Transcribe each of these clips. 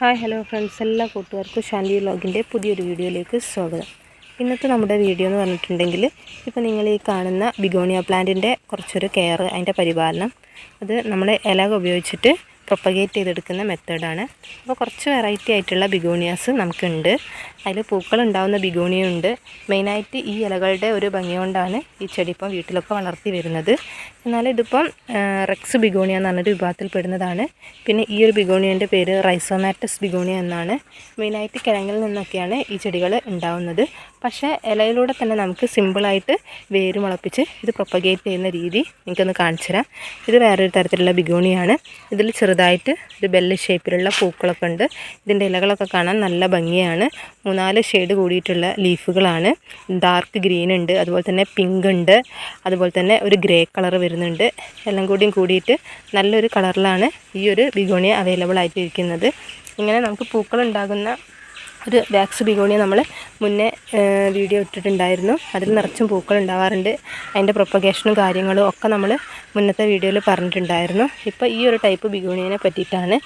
Hi hello friends. എല്ലാ കൂട്ടുകാർക്കും ഷാൻഡി വ്ലോഗിന്റെ പുതിയൊരു വീഡിയോയിലേക്ക് സ്വാഗതം. ഇന്നത്തെ നമ്മുടെ വീഡിയോ എന്ന് പറഞ്ഞിട്ടുണ്ടെങ്കിൽ ഇപ്പോൾ നിങ്ങൾ ഈ കാണുന്ന ബിഗോണിയ പ്ലാന്റിന്റെ കുറച്ചൊരു കെയർ അതിന്റെ പരിപാലനം അത് നമ്മൾ ഇലക ഉപയോഗിച്ചിട്ട് പ്രൊപ്പഗേറ്റ് ചെയ്തെടുക്കുന്ന മെത്തേഡാണ് അപ്പോൾ കുറച്ച് വെറൈറ്റി ആയിട്ടുള്ള ബിഗോണിയാസ് നമുക്കുണ്ട്. അതിൽ പൂക്കൾ ഉണ്ടാകുന്ന ബിഗോണിയുണ്ട്. മെയിനായിട്ട് ഈ ഇലകളുടെ ഒരു ഭംഗി കൊണ്ടാണ് ഈ ചെടി ഇപ്പം വീട്ടിലൊക്കെ വളർത്തി വരുന്നത്. എന്നാൽ ഇതിപ്പം റെക്സ് ബിഗോണിയ എന്ന് പറഞ്ഞൊരു വിഭാഗത്തിൽ പെടുന്നതാണ്. പിന്നെ ഈ ഒരു ബിഗോണിയന്റെ പേര് റൈസോമാറ്റസ് ബിഗോണിയ എന്നാണ്. മെയിനായിട്ട് കിഴങ്ങിൽ നിന്നൊക്കെയാണ് ഈ ചെടികൾ ഉണ്ടാവുന്നത്. പക്ഷേ ഇലയിലൂടെ തന്നെ നമുക്ക് സിമ്പിളായിട്ട് വേര് മുളപ്പിച്ച് ഇത് പ്രൊപ്പഗേറ്റ് ചെയ്യുന്ന രീതി എനിക്കൊന്ന് കാണിച്ചു തരാം. ഇത് വേറൊരു തരത്തിലുള്ള ബിഗോണിയാണ്. ഇതിൽ ചെറുതായിട്ട് ഒരു ബെല്ല് ഷേപ്പിലുള്ള പൂക്കളൊക്കെ ഉണ്ട്. ഇതിന്റെ ഇലകളൊക്കെ കാണാൻ നല്ല ഭംഗിയാണ്. മൂന്നാൽ ഷെയ്ഡ് കൂടിയിട്ടുള്ള ലീഫുകളാണ്. ഡാർക്ക് ഗ്രീൻ ഉണ്ട് അതുപോലെ തന്നെ പിങ്ക് ഉണ്ട് അതുപോലെ തന്നെ ഒരു ഗ്രേ കളർ വരുന്നുണ്ട്. എല്ലാം കൂടിയും കൂടിയിട്ട് നല്ലൊരു കളറിലാണ് ഈ ഒരു ബിഗോണിയ അവൈലബിൾ ആയിട്ടിരിക്കുന്നത്. ഇങ്ങനെ നമുക്ക് പൂക്കൾ ഉണ്ടാകുന്ന ഒരു വാക്സ് ബിഗോണിയ നമ്മൾ മുന്നേ വീഡിയോ ഇട്ടിട്ടുണ്ടായിരുന്നു. അതിൽ നിറച്ചും പൂക്കൾ ഉണ്ടാവാറുണ്ട്. അതിന്റെ പ്രൊപ്പഗേഷനും കാര്യങ്ങളും ഒക്കെ നമ്മൾ മുന്നത്തെ വീഡിയോയിൽ പറഞ്ഞിട്ടുണ്ടായിരുന്നു. ഇപ്പോൾ ഈ ഒരു ടൈപ്പ് ബിഗോണിയനെ പറ്റിയിട്ടാണ്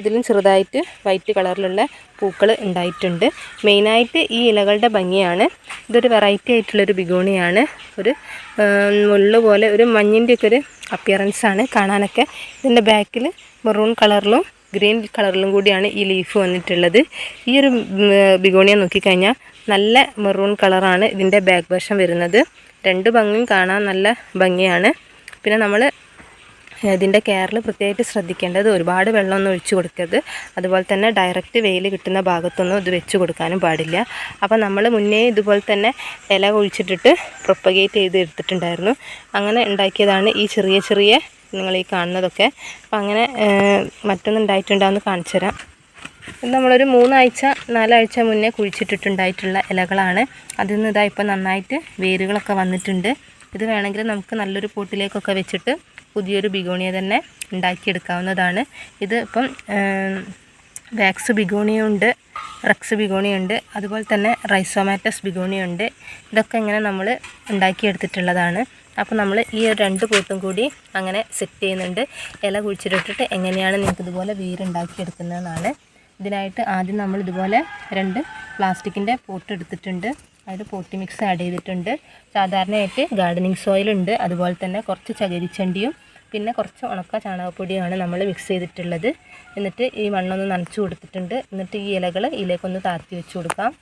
ഇതിലും ചെറുതായിട്ട് വൈറ്റ് കളറിലുള്ള പൂക്കൾ ഉണ്ടായിട്ടുണ്ട്. മെയിനായിട്ട് ഈ ഇലകളുടെ ഭംഗിയാണ്. ഇതൊരു വെറൈറ്റി ആയിട്ടുള്ളൊരു ബിഗോണിയാണ് ഒരു മുള്ളു പോലെ ഒരു മഞ്ഞിന്റെയൊക്കെ ഒരു അപ്പിയറൻസാണ് കാണാനൊക്കെ. ഇതിന്റെ ബാക്കിൽ മെറൂൺ കളറിലും ഗ്രീൻ കളറിലും കൂടിയാണ് ഈ ലീഫ് വന്നിട്ടുള്ളത്. ഈ ഒരു ബിഗോണിയ നോക്കിക്കഴിഞ്ഞാൽ നല്ല മെറൂൺ കളറാണ് ഇതിന്റെ ബാക്ക് വശം വരുന്നത്. രണ്ട് ഭംഗിയും കാണാൻ നല്ല ഭംഗിയാണ്. പിന്നെ നമ്മൾ ഇതിന്റെ കെയറിൽ പ്രത്യേകിച്ച് ശ്രദ്ധിക്കേണ്ടത് ഒരുപാട് വെള്ളമൊന്നും ഒഴിച്ചു കൊടുക്കരുത്. അതുപോലെ തന്നെ ഡയറക്റ്റ് വെയിൽ കിട്ടുന്ന ഭാഗത്തൊന്നും ഇത് വെച്ച് കൊടുക്കാനും പാടില്ല. അപ്പോൾ നമ്മൾ മുന്നേ ഇതുപോലെ തന്നെ ഇല ഒഴിച്ചിട്ടിട്ട് പ്രൊപ്പഗേറ്റ് ചെയ്ത് എടുത്തിട്ടുണ്ടായിരുന്നു. അങ്ങനെ ഉണ്ടാക്കിയതാണ് ഈ ചെറിയ ചെറിയ നിങ്ങൾ ഈ കാണുന്നതൊക്കെ. അപ്പം അങ്ങനെ മറ്റൊന്നും ഉണ്ടായിട്ടുണ്ടാവുമെന്ന് കാണിച്ചു തരാം. നമ്മളൊരു മൂന്നാഴ്ച നാലാഴ്ച മുന്നേ കുഴിച്ചിട്ടിട്ടുണ്ടായിട്ടുള്ള ഇലകളാണ്. അതിൽ നിന്ന് ഇതാ ഇപ്പം നന്നായിട്ട് വേരുകളൊക്കെ വന്നിട്ടുണ്ട്. ഇത് വേണമെങ്കിൽ നമുക്ക് നല്ലൊരു പോട്ടിലേക്കൊക്കെ വെച്ചിട്ട് പുതിയൊരു ബിഗോണിയ തന്നെ ഉണ്ടാക്കിയെടുക്കാവുന്നതാണ്. ഇത് ഇപ്പം വാക്സ് ബിഗോണിയുണ്ട് റക്സ് ബിഗോണിയുണ്ട് അതുപോലെ തന്നെ റൈസോമാറ്റസ് ബിഗോണിയുണ്ട്. ഇതൊക്കെ ഇങ്ങനെ നമ്മൾ ഉണ്ടാക്കിയെടുത്തിട്ടുള്ളതാണ്. അപ്പോൾ നമ്മൾ ഈ ഒരു രണ്ട് കൂട്ടും കൂടി അങ്ങനെ സെറ്റ് ചെയ്യുന്നുണ്ട്. ഇല കുഴിച്ചിട്ടിട്ട് എങ്ങനെയാണ് നിങ്ങൾക്ക് ഇതുപോലെ വേരുണ്ടാക്കിയെടുക്കുന്നതെന്നാണ് ഇതിനായിട്ട് ആദ്യം നമ്മൾ ഇതുപോലെ രണ്ട് പ്ലാസ്റ്റിക്കിന്റെ പോട്ട് എടുത്തിട്ടുണ്ട്. അതിൽ പോട്ടി മിക്സ് ആഡ് ചെയ്തിട്ടുണ്ട്. സാധാരണയായിട്ട് ഗാർഡനിങ് സോയിലുണ്ട് അതുപോലെ തന്നെ കുറച്ച് ചകരിച്ചണ്ടിയും പിന്നെ കുറച്ച് ഉണക്ക ചാണകപ്പൊടിയാണ് നമ്മൾ മിക്സ് ചെയ്തിട്ടുള്ളത്. എന്നിട്ട് ഈ മണ്ണൊന്ന് നനച്ചു കൊടുത്തിട്ടുണ്ട്. എന്നിട്ട് ഈ ഇലകൾ ഇതിലേക്കൊന്ന് താഴ്ത്തി വെച്ച് കൊടുക്കാം.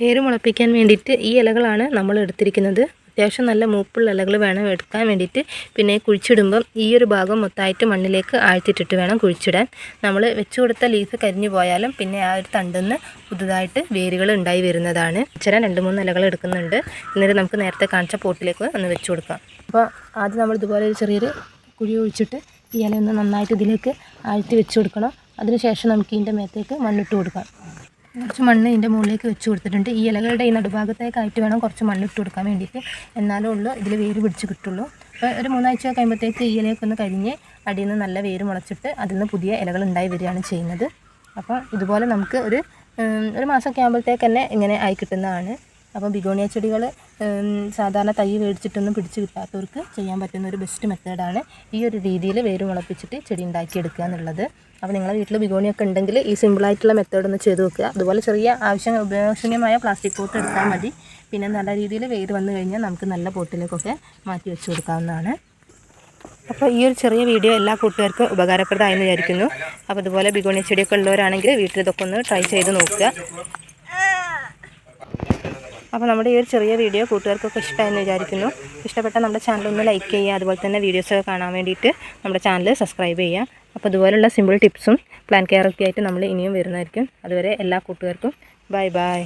വേര് മുളപ്പിക്കാൻ വേണ്ടിയിട്ട് ഈ ഇലകളാണ് നമ്മൾ എടുത്തിരിക്കുന്നത്. അത്യാവശ്യം നല്ല മൂപ്പുള്ള ഇലകൾ വേണം എടുക്കാൻ വേണ്ടിയിട്ട്. പിന്നെ കുഴിച്ചിടുമ്പം ഈ ഒരു ഭാഗം മൊത്തമായിട്ട് മണ്ണിലേക്ക് ആഴ്ത്തിയിട്ടിട്ട് വേണം കുഴിച്ചിടാൻ. നമ്മൾ വെച്ച് കൊടുത്ത ലീഫ് കരിഞ്ഞു പോയാലും പിന്നെ ആ ഒരു തണ്ടെന്ന് പുതുതായിട്ട് വേരുകൾ ഉണ്ടായി വരുന്നതാണ്. ചില രണ്ട് മൂന്ന് ഇലകൾ എടുക്കുന്നുണ്ട്. എന്നിട്ട് നമുക്ക് നേരത്തെ കാണിച്ച പോട്ടിലേക്ക് ഒന്ന് വെച്ച് കൊടുക്കാം. അപ്പോൾ ആദ്യം നമ്മൾ ഇതുപോലെ ഒരു ചെറിയൊരു കുഴി ഒഴിച്ചിട്ട് ഈ ഇല ഒന്ന് നന്നായിട്ട് ഇതിലേക്ക് ആഴ്ത്തി വെച്ച് കൊടുക്കണം. അതിനുശേഷം നമുക്ക് ഇതിന്റെ മേത്തേക്ക് മണ്ണിട്ട് കൊടുക്കാം. കുറച്ച് മണ്ണ് ഇതിന്റെ മുകളിലേക്ക് വെച്ച് കൊടുത്തിട്ടുണ്ട്. ഈ ഇലകളുടെ ഈ നടുഭാഗത്തേക്കായിട്ട് വേണം കുറച്ച് മണ്ണിട്ട് കൊടുക്കാൻ വേണ്ടിയിട്ട്. എന്നാലേ ഉള്ളൂ ഇതിൽ വേര് പിടിച്ച് കിട്ടുള്ളൂ. അപ്പോൾ ഒരു മൂന്നാഴ്ച കഴിയുമ്പോഴത്തേക്ക് ഈ ഇലയൊക്കെ ഒന്ന് കരിഞ്ഞ് അടിയിൽ നിന്ന് നല്ല വേര് മുളച്ചിട്ട് അതിൽ നിന്ന് പുതിയ ഇലകൾ ഉണ്ടായി വരികയാണ് ചെയ്യുന്നത്. അപ്പോൾ ഇതുപോലെ നമുക്ക് ഒരു ഒരു മാസമൊക്കെ ആകുമ്പോഴത്തേക്ക് തന്നെ ഇങ്ങനെ ആയി കിട്ടുന്നതാണ്. അപ്പോൾ ബിഗോണിയ ചെടികൾ സാധാരണ തൈ മേടിച്ചിട്ടൊന്നും പിടിച്ച് കിട്ടാത്തവർക്ക് ചെയ്യാൻ പറ്റുന്ന ഒരു ബെസ്റ്റ് മെത്തേഡാണ് ഈ ഒരു രീതിയിൽ വേര് മുളപ്പിച്ചിട്ട് ചെടി ഉണ്ടാക്കിയെടുക്കുക എന്നുള്ളത്. അപ്പോൾ നിങ്ങളുടെ വീട്ടിൽ ബിഗോണിയൊക്കെ ഉണ്ടെങ്കിൽ ഈ സിമ്പിളായിട്ടുള്ള മെത്തേഡ് ഒന്ന് ചെയ്ത് വെക്കുക അതുപോലെ ചെറിയ ആവശ്യം ഉപയോഗശൂന്യമായ പ്ലാസ്റ്റിക് പോട്ട് എടുത്താൽ മതി. പിന്നെ നല്ല രീതിയിൽ വേര് വന്നു കഴിഞ്ഞാൽ നമുക്ക് നല്ല പോട്ടിലേക്കൊക്കെ മാറ്റി വെച്ച് കൊടുക്കാവുന്നതാണ്. അപ്പോൾ ഈ ഒരു ചെറിയ വീഡിയോ എല്ലാ കൂട്ടുകാർക്കും ഉപകാരപ്രദമായെന്ന് വിചാരിക്കുന്നു. അപ്പോൾ അതുപോലെ ബിഗോണിയ ചെടിയൊക്കെ ഉള്ളവരാണെങ്കിൽ വീട്ടിൽ ഇതൊക്കെ ഒന്ന് ട്രൈ ചെയ്ത് നോക്കുക. അപ്പോൾ നമ്മുടെ ഈ ഒരു ചെറിയ വീഡിയോ കൂട്ടുകാർക്കൊക്കെ ഇഷ്ടമായെന്ന് വിചാരിക്കുന്നു. ഇഷ്ടപ്പെട്ട നമ്മുടെ ചാനൽ ഒന്ന് ലൈക്ക് ചെയ്യുക അതുപോലെ തന്നെ വീഡിയോസൊക്കെ കാണാൻ വേണ്ടിയിട്ട് നമ്മുടെ ചാനൽ സബ്സ്ക്രൈബ് ചെയ്യുക. അപ്പോൾ ഇതുപോലുള്ള സിമ്പിൾ ടിപ്സും പ്ലാൻ കെയറൊക്കെ ആയിട്ട് നമ്മൾ ഇനിയും വരുന്നതായിരിക്കും. അതുവരെ എല്ലാ കൂട്ടുകാർക്കും ബൈ ബൈ